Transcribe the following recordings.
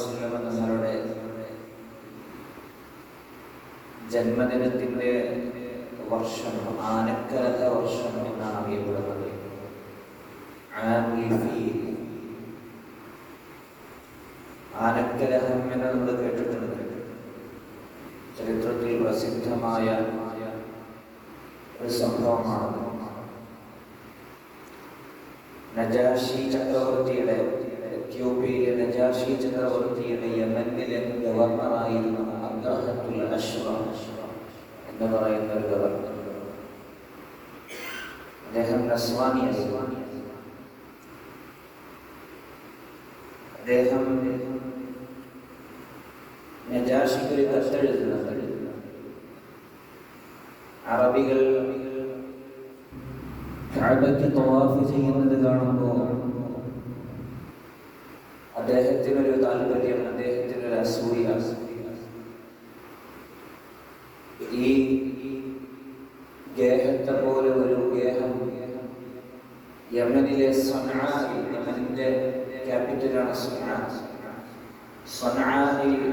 സല്ലല്ലാഹു തങ്ങളുടെ വർഷം ആനക്കരക വർഷം എന്നാണ് അറിയപ്പെടുന്നത്. ആനക്കലഹം എന്ന് നമ്മൾ കേട്ടിട്ടുണ്ട്? ചരിത്രത്തിൽ പ്രസിദ്ധമായ ഒരു സംഭവമാണ്. നജാഷി ചക്രവർത്തിയുടെ നജാഷി ചക്രവർത്തിയുടെ യമനിലെ ഗവർണറായിരുന്ന അബ്ദുൽ അഷ്റ എന്ന് പറയുന്ന ഒരു ഗവർണർ. അദ്ദേഹം നസ്വാനിയായിരുന്നു അദ്ദേഹം നജാഷിക്ക് ഒരു കത്തെഴുതുന്നുണ്ട് അറബികൾ കഅബയ്ക്ക് തവാഫ് ചെയ്യുന്നത് കാണുമ്പോൾ അദ്ദേഹത്തിനൊരു താല്പര്യം അദ്ദേഹത്തിനൊരു അസൂയ ഈ ഗേഹത്തെ പോലെ ഒരു ഗേഹം യമനിലെ യമനിന്റെ ക്യാപിറ്റലാണ് സൊനാ സൊനായിൽ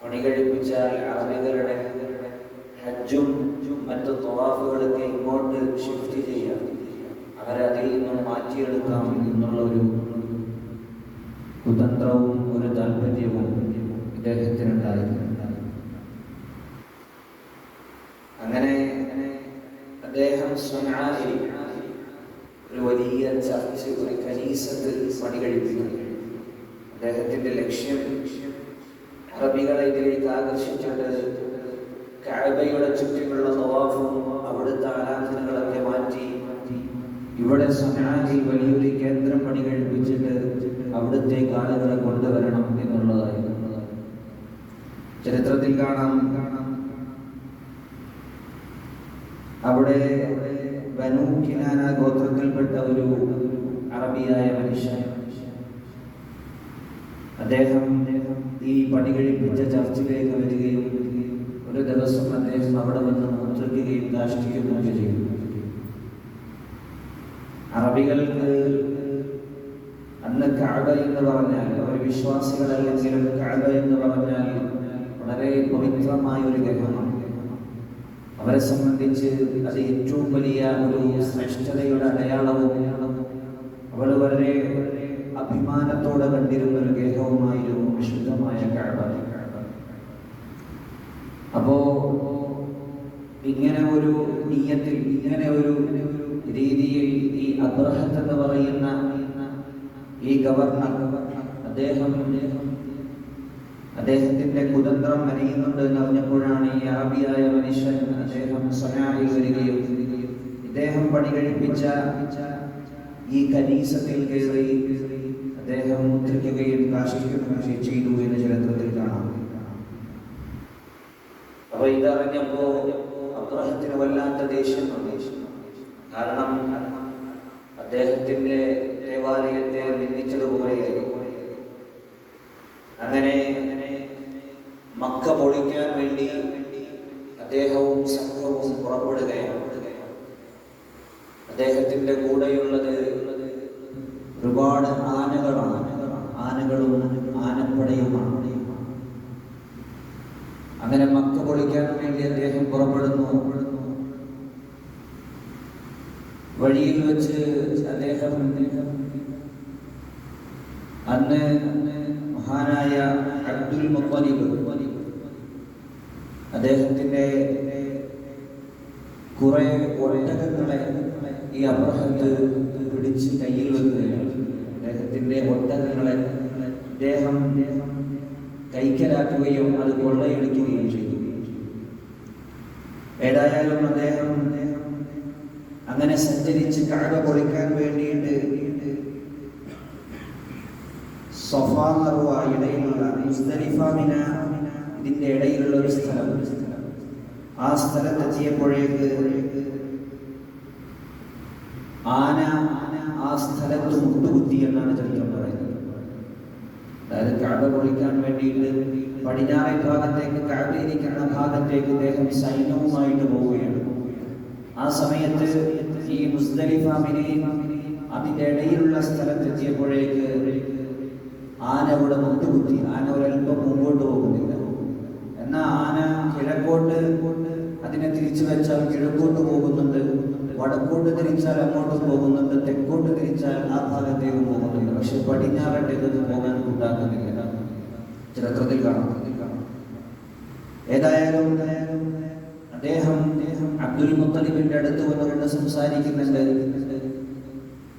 പണി കഴിപ്പിച്ചാൽ അറബികളുടെ ഹജ്ജും മറ്റു തവാഫുകളൊക്കെ ഇങ്ങോട്ട് ഷിഫ്റ്റ് ചെയ്യാം അവരതിൽ നിന്നും മാറ്റിയെടുക്കാം എന്നുള്ള ഒരു കുതന്ത്രവും ഒരു താല്പര്യവും ഇദ്ദേഹത്തിനുണ്ടായിരുന്നു. അങ്ങനെ അദ്ദേഹം സ്വനായി ഒരു വലിയ ചർച്ച് ഒരു കനീസത്തിൽ പണി കഴിപ്പിക്കുന്നു. അദ്ദേഹത്തിന്റെ ലക്ഷ്യം അറബികളെ ഇതിലേക്ക് ആകർഷിച്ചിട്ട് കാബയുടെ ചുറ്റുമുള്ള സ്വഭാവവും അവിടുത്തെ ആരാധനകളൊക്കെ മാറ്റി. ഇവിടെ സനാജിൽ വലിയൊരു കേന്ദ്രം പണി കഴിപ്പിച്ചിട്ട് അവിടുത്തേക്ക് ആളുകളെ കൊണ്ടുവരണം എന്നുള്ളതായിരുന്നു ചരിത്രത്തിൽ കാണാം. അവിടെ ബനു കിനാന ഗോത്രത്തിൽപ്പെട്ട ഒരു അറബിയായ മനുഷ്യൻ. അദ്ദേഹം ഈ പണി കഴിപ്പിച്ച ചർച്ചിലേക്ക് വരികയും ഒരു ദിവസം അദ്ദേഹം അവിടെ വന്ന് മൂത്രിക്കുകയും കാഷ്ടിക്കുകയും ചെയ്തു. അറബികൾക്ക് കാബ എന്ന് പറഞ്ഞാൽ അവർ വിശ്വാസികളല്ലെങ്കിലും കഅബ എന്ന് പറഞ്ഞാൽ വളരെ പവിത്രമായ ഒരു ഗ്രഹമാണ്. അവരെ സംബന്ധിച്ച് അത് ഏറ്റവും വലിയ ഒരു ശ്രേഷ്ഠതയുടെ അടയാളവും അവർ വളരെ അഭിമാനത്തോടെ കണ്ടിരുന്ന ഒരു ഗ്രഹവുമായിരുന്നു വിശുദ്ധമായ കഴവ അപ്പോ ഇങ്ങനെ ഒരു നീയത്തിൽ ഇങ്ങനെ ഒരു രീതിയിൽ ഈ അബ്രഹത്ത് എന്ന് പറയുന്ന ഈ ഗവർണർ അദ്ദേഹം അദ്ദേഹത്തിന്റെ കുതന്ത്രം മനയുന്നുണ്ട് എന്ന് അറിഞ്ഞപ്പോഴാണ് ഈ ആബിയായ മനുഷ്യൻ അദ്ദേഹം സനായി വരികയും ഇദ്ദേഹം പണി കഴിപ്പിച്ച ഈ കനീസത്തിൽ കയറി അദ്ദേഹം മുദ്രിക്കുകയും കാശിക്കുകയും ചെയ്തു എന്ന് ചരിത്രത്തിൽ കാണാം. അപ്പൊ ഇതറിഞ്ഞപ്പോ അബ്രഹത്തിന് വല്ലാത്ത ദേഷ്യം കാരണം അദ്ദേഹത്തിന്റെ ദേവാലയത്തെ നിന്ദിച്ചതുപോലെയായിരുന്നു അങ്ങനെ മക്ക പൊളിക്കാൻ വേണ്ടി അദ്ദേഹവും സംഘവും പുറപ്പെടുകയാണ്. അദ്ദേഹത്തിന്റെ കൂടെയുള്ളത് ഒരുപാട് ആനകളാണ്. ആനകളും ആനപ്പടയുമാണ്. അങ്ങനെ മക്ക പൊളിക്കാൻ വേണ്ടി അദ്ദേഹം പുറപ്പെടുന്നു. വഴിയിൽ വെച്ച് അദ്ദേഹം അന്ന് മഹാനായ അബ്ദുൽ മുത്തലിബ് അദ്ദേഹത്തിന്റെ കുറെ ഒട്ടകങ്ങളെ ഈ അബ്രഹത്ത് പിടിച്ച് കയ്യിൽ വെക്കുകയാണ്. അദ്ദേഹത്തിന്റെ ഒട്ടകങ്ങളെ അദ്ദേഹം കൈക്കലാക്കുകയും അത് കൊള്ളയടിക്കുകയും ചെയ്തു. ഏതായാലും അദ്ദേഹം അങ്ങനെ സഞ്ചരിച്ച് കഴവ പൊളിക്കാൻ വേണ്ടിയിട്ട് മറുവ ഇടയിലുള്ള ഇതിന്റെ ഇടയിലുള്ള ഒരു സ്ഥലം. ആ സ്ഥലത്തെത്തിയപ്പോഴേക്ക് ആന ആ സ്ഥലത്ത് മുട്ടുകുത്തി എന്നാണ് ചരിത്രം പറയുന്നത്. അതായത് കഴവ പൊളിക്കാൻ വേണ്ടിയിട്ട് പടിഞ്ഞാറേ ഭാഗത്തേക്ക് കഴവയിരിക്കുന്ന ഭാഗത്തേക്ക് അദ്ദേഹം സൈന്യവുമായിട്ട് പോവുകയാണ്. ആ സമയത്ത് ഈ മുസ്തലിഫാമിനെ അതിന്റെ ഇടയിലുള്ള സ്ഥലത്തെത്തിയപ്പോഴേക്ക് ആന ഇവിടെ മുട്ടുകുത്തി. ആന ഒരല്പം മുമ്പോട്ട് പോകുന്നില്ല. എന്നാ ആന കിഴക്കോട്ട് അതിനെ തിരിച്ചു വെച്ചാൽ കിഴക്കോട്ട് പോകുന്നുണ്ട്. വടക്കോട്ട് തിരിച്ചാൽ അങ്ങോട്ട് പോകുന്നുണ്ട്. തെക്കോട്ട് തിരിച്ചാൽ ആ ഭാഗത്തേക്ക് പോകുന്നുണ്ട് പക്ഷെ പടിഞ്ഞാറട്ടേക്ക് പോകാൻ ഉണ്ടാക്കുന്നില്ല. ചരിത്രത്തിൽ കാണാം. ഏതായാലും അദ്ദേഹം അബ്ദുൽ മുത്തലിബിന്റെ അടുത്ത് വന്നുകൊണ്ട് സംസാരിക്കുന്നുണ്ട്.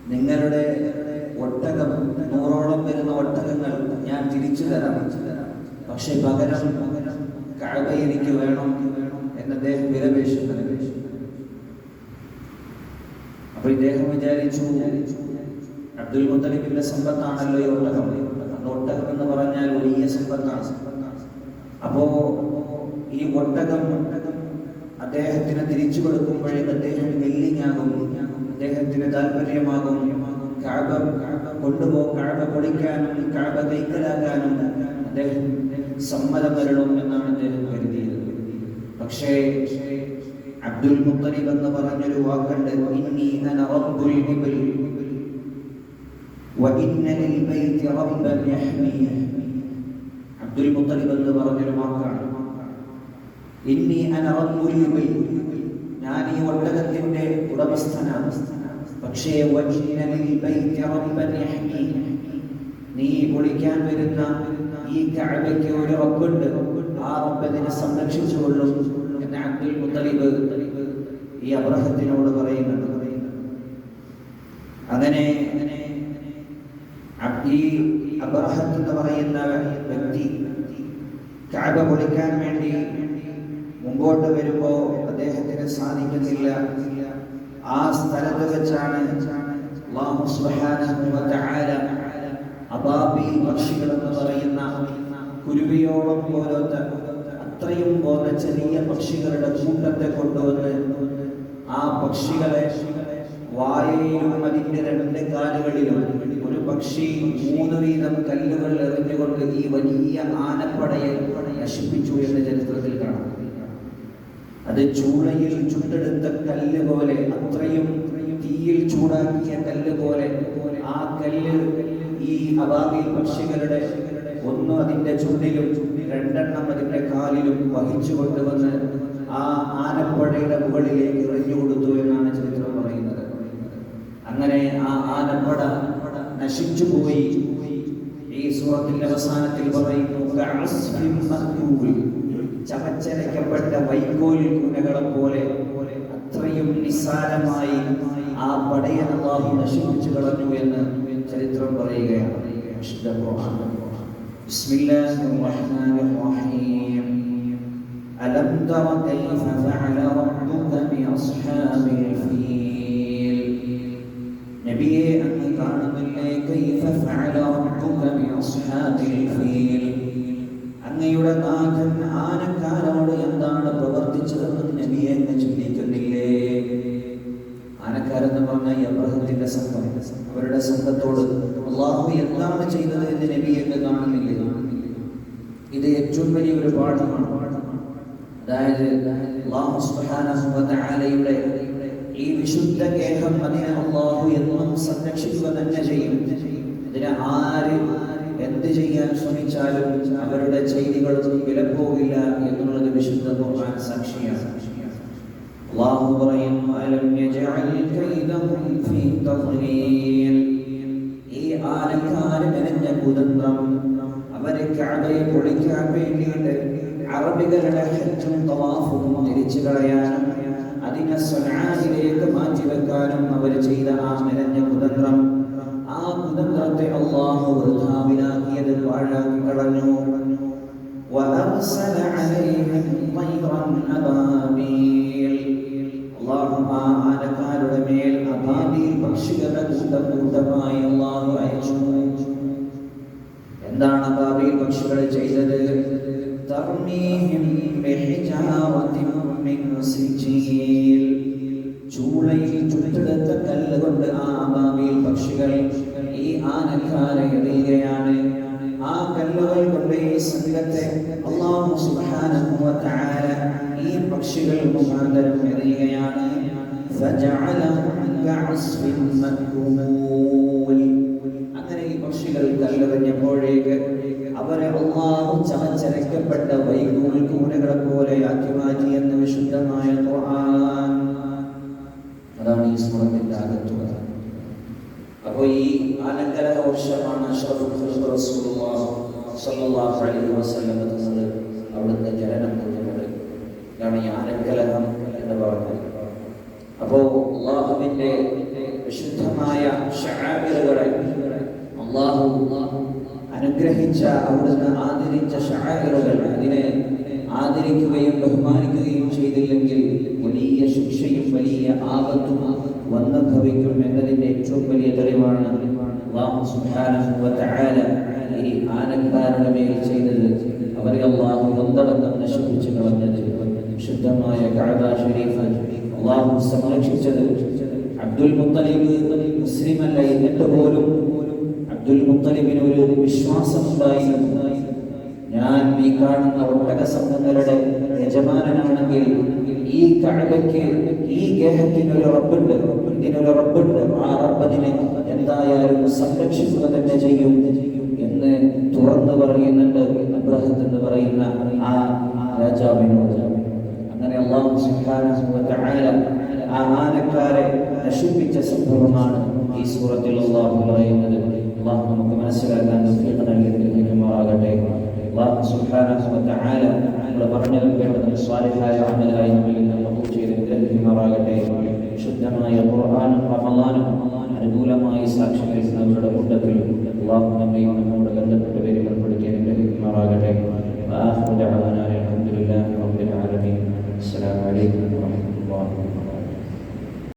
നിങ്ങളുടെ ഒട്ടകം നൂറോളം വരുന്ന ഒട്ടകങ്ങൾ ഞാൻ തിരിച്ചു തരാം. പക്ഷെ പകരം കഴവ എനിക്ക് വേണം എന്ന് അദ്ദേഹം വിലപേശു അപ്പൊ ഇദ്ദേഹം വിചാരിച്ചു അബ്ദുൽ മുത്തലിബിന്റെ സമ്പത്താണല്ലോ ഈ ഒട്ടകം. ഒട്ടകം എന്ന് പറഞ്ഞാൽ വലിയ സമ്പത്താണ്. അപ്പോ ഈ ഒട്ടകം അദ്ദേഹത്തിന് തിരിച്ചു കൊടുക്കുമ്പോഴേക്ക് അദ്ദേഹം വെല്ലിങ്ങാകും അദ്ദേഹത്തിന് താല്പര്യമാകും കാബ കൊണ്ടുപോ കാബ പൊളിക്കാനും കാബ കൈക്കലാക്കാനും അദ്ദേഹം സമ്മതം വരണം എന്നാണ് അദ്ദേഹം കരുതിയത്. പക്ഷേ അബ്ദുൽ മുത്തലിബ് എന്ന് പറഞ്ഞൊരു വാക്കുണ്ട് അബ്ദുൽ മുത്തലിബ് എന്ന് പറഞ്ഞൊരു വാക്കാണ്. ഇന്നി അന റബ്ബുൽ ഇബ്ൽ ഞാൻ ഈ ഒട്ടകത്തിന്റെ ഉടമസ്ഥനാണ്. പക്ഷേ നീ പൊളിക്കാൻ വരുന്ന ഈ കഅബയ്ക്ക് ഒരു റബ്ബുണ്ട്. ആ റബ്ബ് അതിനെ സംരക്ഷിച്ചുകൊള്ളും എന്ന് അബ്ദുൽ മുത്തലിബ് ഈ അബ്രഹത്തിനോട് പറയുന്നുണ്ട്. അങ്ങനെ ഈ അബ്രഹത്ത് എന്ന് പറയുന്ന വ്യക്തി കഅബ പൊളിക്കാൻ വേണ്ടി മുമ്പോട്ട് വരുമ്പോ അദ്ദേഹത്തിന് സാധിക്കുന്നില്ല. ആ സ്ഥലത്ത് വെച്ചാണ് എന്ന് പറയുന്ന കുരുവിയോളം പോലത്തെ അത്രയും പോലെ ചെറിയ പക്ഷികളുടെ കൂട്ടത്തെ കൊണ്ടുവന്ന് ആ പക്ഷികളെ വായയിലും അതിന്റെ രണ്ട് കാലുകളിലും ഒരു പക്ഷി മൂന്ന് വീതം കല്ലുകൾ എറിഞ്ഞുകൊണ്ട് ഈ വലിയ ആനപ്പടയെ നശിപ്പിച്ചു എന്ന ചരിത്രത്തിൽ കാണാം. അത് ചൂളയിൽ ചുട്ടെടുത്ത കല്ല് പോലെ അത്രയും തീയിൽ ചൂടാക്കിയ കല്ല് പോലെ ആ കല്ല് ഈ അബാബിൽ പക്ഷികളുടെ ഒന്ന് അതിന്റെ ചുണ്ടിലും രണ്ടെണ്ണം അതിന്റെ കാലിലും വഹിച്ചു കൊണ്ടുവന്ന് ആ ആനപ്പടയുടെ മുകളിലേക്ക് എറിഞ്ഞു കൊടുത്തു എന്നാണ് ചരിത്രം പറയുന്നത് അങ്ങനെ ആ ആനപ്പട നശിച്ചു പോയി ഈ സൂറത്തിന്റെ അവസാനത്തിൽ പറയുന്നു. ചവച്ചരയ്ക്കപ്പെട്ട വൈക്കോൽ കുനകളെ പോലെ അത്രയും നിസ്സാരമായി ആ പടയെ അള്ളാഹു നശിപ്പിച്ചു കളഞ്ഞു എന്ന് ചരിത്രം പറയുകയാണ് വിശുദ്ധ ഖുർആൻ. ബിസ്മില്ലാഹിർ റഹ്മാനിർ റഹീം ألم تر كيف فعل ربك بأصحاب الفيل നബിയെ അങ്ങ് കാണുന്നില്ലേ കൈഫ ഫഅല റബ്ബുക ബിഅസ്ഹാബിൽ ഫീൽ അങ്ങയുടെ എന്ന് ആനക്കാരോട് ആനക്കാരെന്ന് പ്രവർത്തിച്ചതെന്ന് നബിയെ അങ്ങ് ചിന്തിക്കുന്നില്ലേ അവരുടെ സംഘത്തോട് അള്ളാഹു എന്താണ് ചെയ്തത് എന്ന് നബിയൊക്കെ കാണുന്നില്ല. ഇത് ഏറ്റവും വലിയ ഒരു പാഠമാണ്. അതായത് വ തആലയുടെ ഈ വിശുദ്ധ കേഹം അതിനെ അള്ളാഹു എന്നും സംരക്ഷിക്കുക തന്നെ ചെയ്യും. ഇതിനെ ആര് എന്ത് ചെയ്യാൻ ശ്രമിച്ചാലും അവരുടെ ചെയ്തികളൊന്നും വിലപ്പോകില്ല എന്നുള്ളത് വിശുദ്ധ ഖുർആൻ സാക്ഷിയാണ് അല്ലാഹു പറയുന്നു അലം യജഅൽ കൈദഹും ഫീ തദ്ലീൽ ഈ ആനക്കാര് മെനഞ്ഞ കുതന്ത്രം അവരെ കഅബയെ പൊളിക്കാൻ വേണ്ടിയിട്ട് അറബികളുടെ ഹജ്ജും തവാഫും തിരിച്ചു കളയാനും അതിനെ സ്വനാഹിലേക്ക് മാറ്റിവെക്കാനും അവർ ചെയ്ത ആ മെനഞ്ഞ കുതന്ത്രം. ആ കുതന്ത്രത്തെ അള്ളാഹു വൃഥാവിലാക്കിയത് പാഴാക്കി കളഞ്ഞു. ആനക്കാരുടെ മേൽ അബാബിൽ പക്ഷികളുടെ കൂട്ടം കൂട്ടമായി അള്ളാഹു അയച്ചു. എന്താണ് അബാബിൽ പക്ഷികൾ ചെയ്തത്? തർമീഹിം ബിഹിജാറത്തിൻ അള്ളാഹു തആല ഈ പക്ഷികൾ മുഖാന്തരം എറിയുകയാണ്. അങ്ങനെ ഈ പക്ഷികൾ കല്ലെറിഞ്ഞപ്പോഴേക്ക് അവരെ അള്ളാഹു ചവച്ചരയ്ക്കപ്പെട്ട വൈകൂൽ കൂനകളെ പോലെ ആക്കി മാറ്റി എന്ന വിശുദ്ധമായ ഖുർആൻ. അതാണ് ഈ സ്വർണത്തിന്റെ അകത്തുള്ളത് അപ്പോൾ ഈ അലങ്കര സ്വല്ലല്ലാഹു അലൈഹി വസല്ലം തങ്ങൾ അവിടുത്തെ ജനനം കൊണ്ടുള്ളത് ഇതാണ് ഈ ആനക്കലഹം എന്ന് പറഞ്ഞത്. അപ്പോൾ അള്ളാഹുവിന്റെ വിശുദ്ധമായ ഷആബിറുകളെ അള്ളാഹു അനുഗ്രഹിച്ച അവിടുന്ന് ആദരിച്ച ഷആബിറുകൾ അതിനെ ആദരിക്കുകയും ബഹുമാനിക്കുകയും ചെയ്തില്ലെങ്കിൽ വലിയ ശിക്ഷയും വലിയ ആപത്തും വന്നു ഭവിക്കും എന്നതിന്റെ ഏറ്റവും വലിയ തെളിവാണ്. അള്ളാഹു തആല ഈ ആനക്കാരുടെ മേൽ ചെയ്തത് അവരെ അള്ളാഹു ഒന്നടങ്കം നശിപ്പിച്ചു കളഞ്ഞത്. ശുദ്ധമായ കഅബ ഷരീഫ് അള്ളാഹു സംരക്ഷിച്ചത് അബ്ദുൽ മുത്തലിബ് മുസ്ലിം അല്ല എന്നിട്ട് പോലും അബ്ദുൽ മുത്തലിബിന് ഒരു വിശ്വാസമുണ്ടായിരുന്നു ഞാൻ ഈ കാണുന്ന ഒട്ടക സംഘങ്ങളുടെ യജമാനനാണെങ്കിൽ ഈ കഴകയ്ക്ക് ഈ ഗേഹത്തിന് റബ്ബുണ്ട് ഇതിനൊരു റബ്ബുണ്ട്. ആ റബ്ബതിനെ എന്തായാലും സംരക്ഷിക്കുക തന്നെ ചെയ്യും. തുറന്നു പറയുന്നുണ്ട് അബ്രഹത്ത് എന്ന് പറയുന്ന ആ രാജാവിനോട്. അങ്ങനെ അള്ളാഹു സുബ്ഹാനഹു വ ആ ആനക്കാരെ നശിപ്പിച്ച സംഭവമാണ് ഈ സൂറത്തിൽ അള്ളാഹു പറയുന്നത്. അള്ളാഹു നമുക്ക് മനസ്സിലാക്കാൻ തൗഫീഖ് നൽകി അനുഗ്രഹിക്കുമാറാകട്ടെ അള്ളാഹു സുബ്ഹാനഹു വ തആല നമ്മൾ സ്വാലിഹായ അമലായി നിന്ന് കബൂൽ ചെയ്ത് അനുഗ്രഹിക്കുമാറാകട്ടെ. ശുദ്ധമായ ഖുർആനും റമളാനും അനുകൂലമായി സാക്ഷി വഹിക്കുന്നവരുടെ കൂട്ടത്തിൽ അള്ളാഹു ബന്ധപ്പെട്ട് പേര് ബന്ധപ്പെട്ടവരെ ഏർപ്പെടുത്തിയതിന് ഗ്രഹിക്കുമാറാകട്ടെ അലഹമുല്ലാ റബ്ബിൽ ആലമീൻ. അസ്സലാമു അലൈക്കും.